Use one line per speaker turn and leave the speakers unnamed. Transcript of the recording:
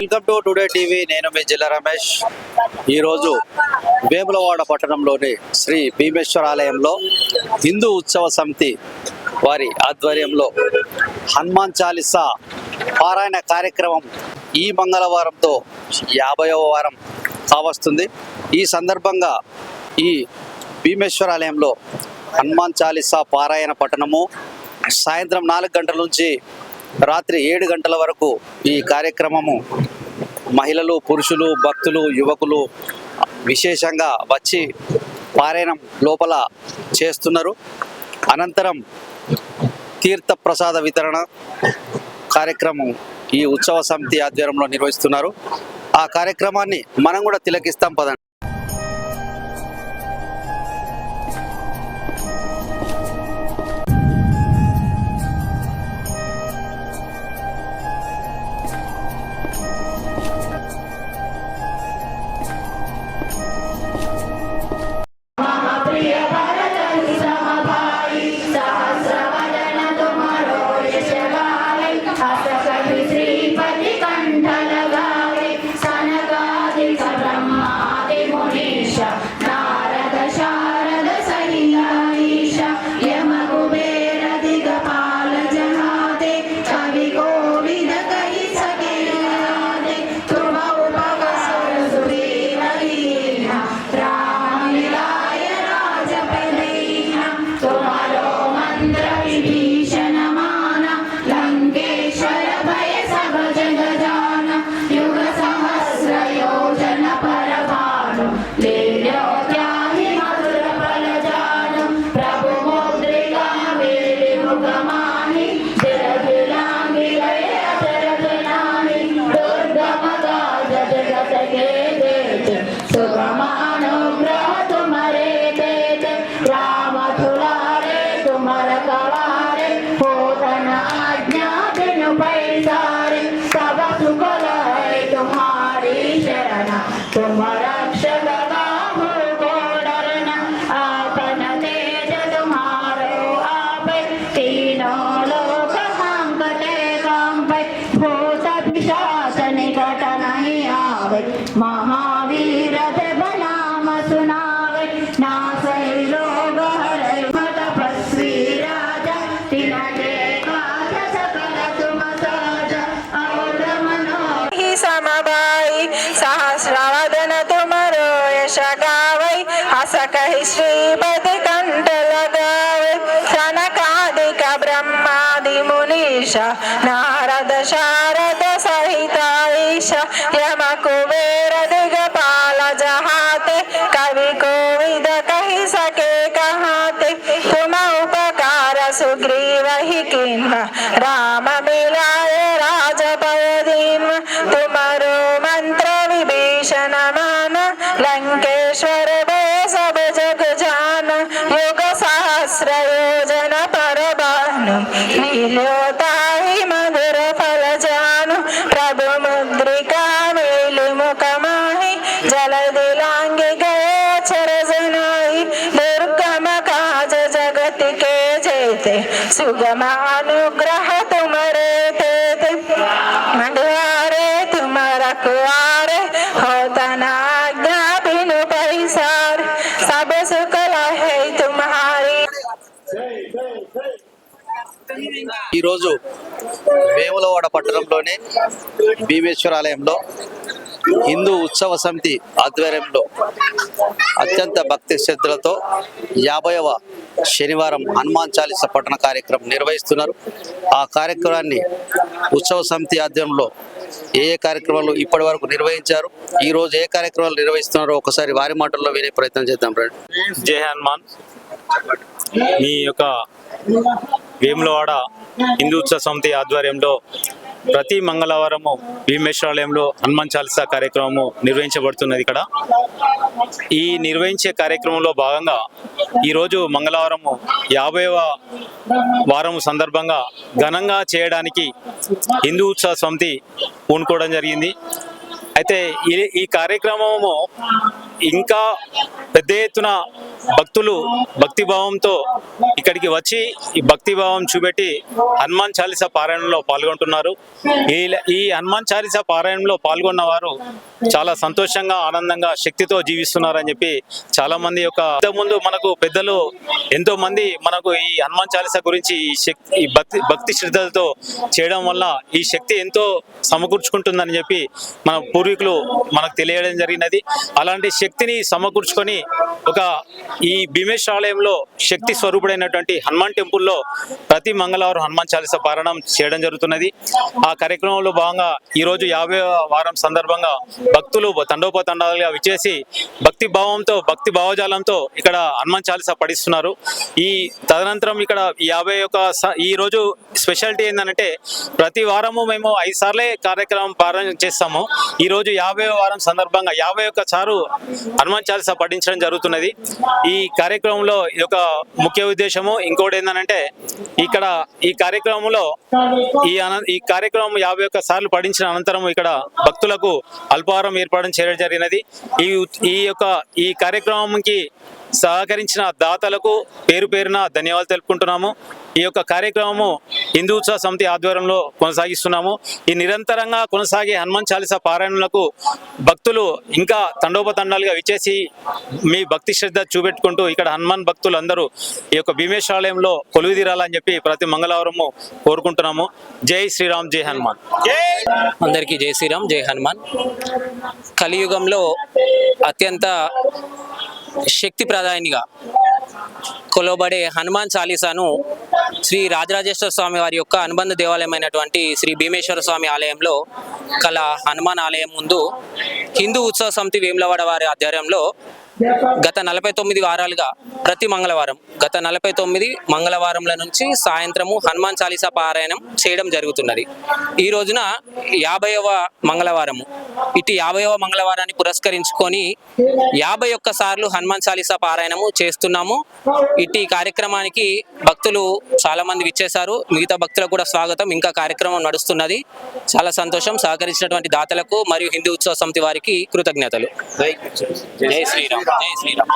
Welcome to today TV. నేను మీ జిల్లా రమేష్. ఈరోజు వేములవాడ పట్టణంలోని శ్రీ భీమేశ్వర ఆలయంలో హిందూ ఉత్సవ సమితి వారి ఆధ్వర్యంలో హనుమాన్ చాలీసా పారాయణ కార్యక్రమం ఈ మంగళవారంతో యాభైవ వారం కావస్తుంది. ఈ సందర్భంగా ఈ భీమేశ్వర ఆలయంలో హనుమాన్ చాలీసా పారాయణ పట్టణము సాయంత్రం నాలుగు గంటల నుంచి రాత్రి ఏడు గంటల వరకు ఈ కార్యక్రమము మహిళలు పురుషులు భక్తులు యువకులు విశేషంగా వచ్చి పారాయణం లోపల చేస్తున్నారు. అనంతరం తీర్థ ప్రసాద వితరణ కార్యక్రమం ఈ ఉత్సవ సమితి ఆధ్వర్యంలో నిర్వహిస్తున్నారు. ఆ కార్యక్రమాన్ని మనం కూడా తిలకిస్తాం పదండి.
देते सुगम अनुग्रह तुम्हारे देते राम दुलारे तुमर कवारे होतन आज्ञा बिनु पैसारे सब सुख लय तुम्हारी शरण तुम नहीं आवे महावीर देव नाम सुनावे नासै रोग हरै तपस्वी राजा तिनके काज सकल तुम साजा और मनो
ही समबाई सहस्रवदन तुमरो यश गावै हस कहि श्रीपति कंठ लगावै सनकादिक ब्रह्मादि मुनीश नारद शारद सहित यम कुबेर दिगपाल जहाते। कवि कोविद कहि सके कहाते। तुम उपकार सुग्रीव ही किन्ह राम मिलाय राजपय दीन्व तुमरो मंत्र विभीषण मान। लंकेश्वर भय सब जग जान। युग सहस्र योजन पर भानु लील्योताहि जेते सुगम अनुग्रह तुमरे तेते मंगवारे तुम रखवारे होता ना आज्ञा बिनु पैसार सब सुख है तुम्हारी
ఈరోజు వేములవాడ పట్టణంలోని భీమేశ్వర ఆలయంలో హిందూ ఉత్సవ సమితి ఆధ్వర్యంలో అత్యంత భక్తి శ్రద్ధలతో యాభైవ శనివారం హనుమాన్ చాలీస పట్టణ కార్యక్రమం నిర్వహిస్తున్నారు. ఆ కార్యక్రమాన్ని ఉత్సవ సమితి ఆధ్వర్యంలో ఏ ఏ కార్యక్రమాలు ఇప్పటి వరకు నిర్వహించారు? ఈ రోజు ఏ కార్యక్రమాలు నిర్వహిస్తున్నారో ఒకసారి వారి మాటల్లో వినే ప్రయత్నం చేద్దాం రండి.
జై హనుమాన్. మీ యొక్క వేములవాడ హిందూ ఉత్సవ సమితి ఆధ్వర్యంలో ప్రతి మంగళవారము భీమేశ్వరాలయంలో హనుమాన్ చాలీసా కార్యక్రమము నిర్వహించబడుతున్నది ఇక్కడ. ఈ నిర్వహించే కార్యక్రమంలో భాగంగా ఈరోజు మంగళవారము యాభైవ వారం సందర్భంగా ఘనంగా చేయడానికి హిందూ ఉత్సవ సమితి పూనుకోవడం జరిగింది. అయితే ఈ ఈ కార్యక్రమము ఇంకా పెద్ద ఎత్తున భక్తులు భక్తి భావంతో ఇక్కడికి వచ్చి ఈ భక్తి భావం చూపెట్టి హనుమాన్ చాలీసా పారాయణంలో పాల్గొంటున్నారు. ఈ ఈ హనుమాన్ చాలీసా పారాయణంలో పాల్గొన్న వారు చాలా సంతోషంగా ఆనందంగా శక్తితో జీవిస్తున్నారని చెప్పి చాలా మంది యొక్క ఇంతకుముందు మనకు పెద్దలు ఎంతో మంది మనకు ఈ హనుమాన్ చాలీసా గురించి ఈ శక్తి ఈ భక్తి భక్తి శ్రద్ధలతో చేయడం వల్ల ఈ శక్తి ఎంతో సమకూర్చుకుంటుందని చెప్పి మన పూర్వీకులు మనకు తెలియడం జరిగినది. అలాంటి శక్తిని సమకూర్చుకొని ఒక ఈ భీమేశ్ ఆలయంలో శక్తి స్వరూపుడైనటువంటి హనుమాన్ టెంపుల్లో ప్రతి మంగళవారం హనుమాన్ చాలీసా పారాయణం చేయడం జరుగుతున్నది. ఆ కార్యక్రమంలో భాగంగా ఈరోజు యాభై వారం సందర్భంగా భక్తులు తండోపతండాలుగా విచ్చేసి భక్తి భావంతో భక్తి భావజాలంతో ఇక్కడ హనుమాన్ చాలీసా పఠిస్తున్నారు. ఈ తదనంతరం ఇక్కడ యాభై ఒక స- ఈ రోజు స్పెషాలిటీ ఏంటంటే ప్రతి వారము మేము ఐదు సార్లే కార్యక్రమం ప్రారంభం చేస్తాము. ఈ రోజు యాభై వారం సందర్భంగా యాభై ఒక్క సారు హనుమాన్ చాలీసా పఠించడం జరుగుతున్నది. ఈ కార్యక్రమంలో ఇది ఒక ముఖ్య ఉద్దేశము ఇంకోటి ఏంటంటే ఇక్కడ ఈ కార్యక్రమంలో ఈ అన- ఈ కార్యక్రమం యాభై ఒక్క సార్లు పఠించిన అనంతరం ఇక్కడ భక్తులకు అల్పాహారం ఏర్పాటు చేయడం జరిగినది. ఈ ఈ యొక్క ఈ కార్యక్రమంకి సహకరించిన దాతలకు పేరు పేరున ధన్యవాదాలు తెలుపుకుంటున్నాము. ఈ యొక్క కార్యక్రమము హిందూ ఉత్సవ సమితి ఆధ్వర్యంలో కొనసాగిస్తున్నాము. ఈ నిరంతరంగా కొనసాగే హనుమాన్ చాలీస పారాయణలకు భక్తులు ఇంకా తండోపతండాలుగా విచ్చేసి మీ భక్తి శ్రద్ధ చూపెట్టుకుంటూ ఇక్కడ హనుమాన్ భక్తులు అందరూ ఈ యొక్క భీమేశ్వరాలయంలో కొలువు తీరాలని చెప్పి ప్రతి మంగళవారము కోరుకుంటున్నాము. జై శ్రీరామ్ జై హనుమాన్.
అందరికీ జై శ్రీరామ్ జై హనుమాన్. కలియుగంలో అత్యంత శక్తి ప్రధానిగా కొలవబడే హనుమాన్ చాలీసాను శ్రీ రాజరాజేశ్వర స్వామి వారి యొక్క అనుబంధ దేవాలయమైనటువంటి శ్రీ భీమేశ్వర స్వామి ఆలయంలో కల హనుమాన్ ఆలయం ముందు హిందూ ఉత్సవ సమితి వేములవాడ వారి ఆధ్వర్యంలో గత నలభై తొమ్మిది వారాలుగా ప్రతి మంగళవారం గత నలభై తొమ్మిది మంగళవారంల నుంచి సాయంత్రము హనుమాన్ చాలీసా పారాయణం చేయడం జరుగుతున్నది. ఈ రోజున యాభైవ మంగళవారము ఇటు యాభైవ మంగళవారాన్ని పురస్కరించుకొని యాభై ఒక్క సార్లు హనుమాన్ చాలీసా పారాయణము చేస్తున్నాము. ఇటు ఈ కార్యక్రమానికి భక్తులు చాలా మంది విచ్చేశారు. మిగతా భక్తులకు కూడా స్వాగతం. ఇంకా కార్యక్రమం నడుస్తున్నది. చాలా సంతోషం. సహకరించినటువంటి దాతలకు మరియు హిందూ ఉత్సవ సమితి వారికి కృతజ్ఞతలు. జై శ్రీరామ్. జై శ్రీరామ్.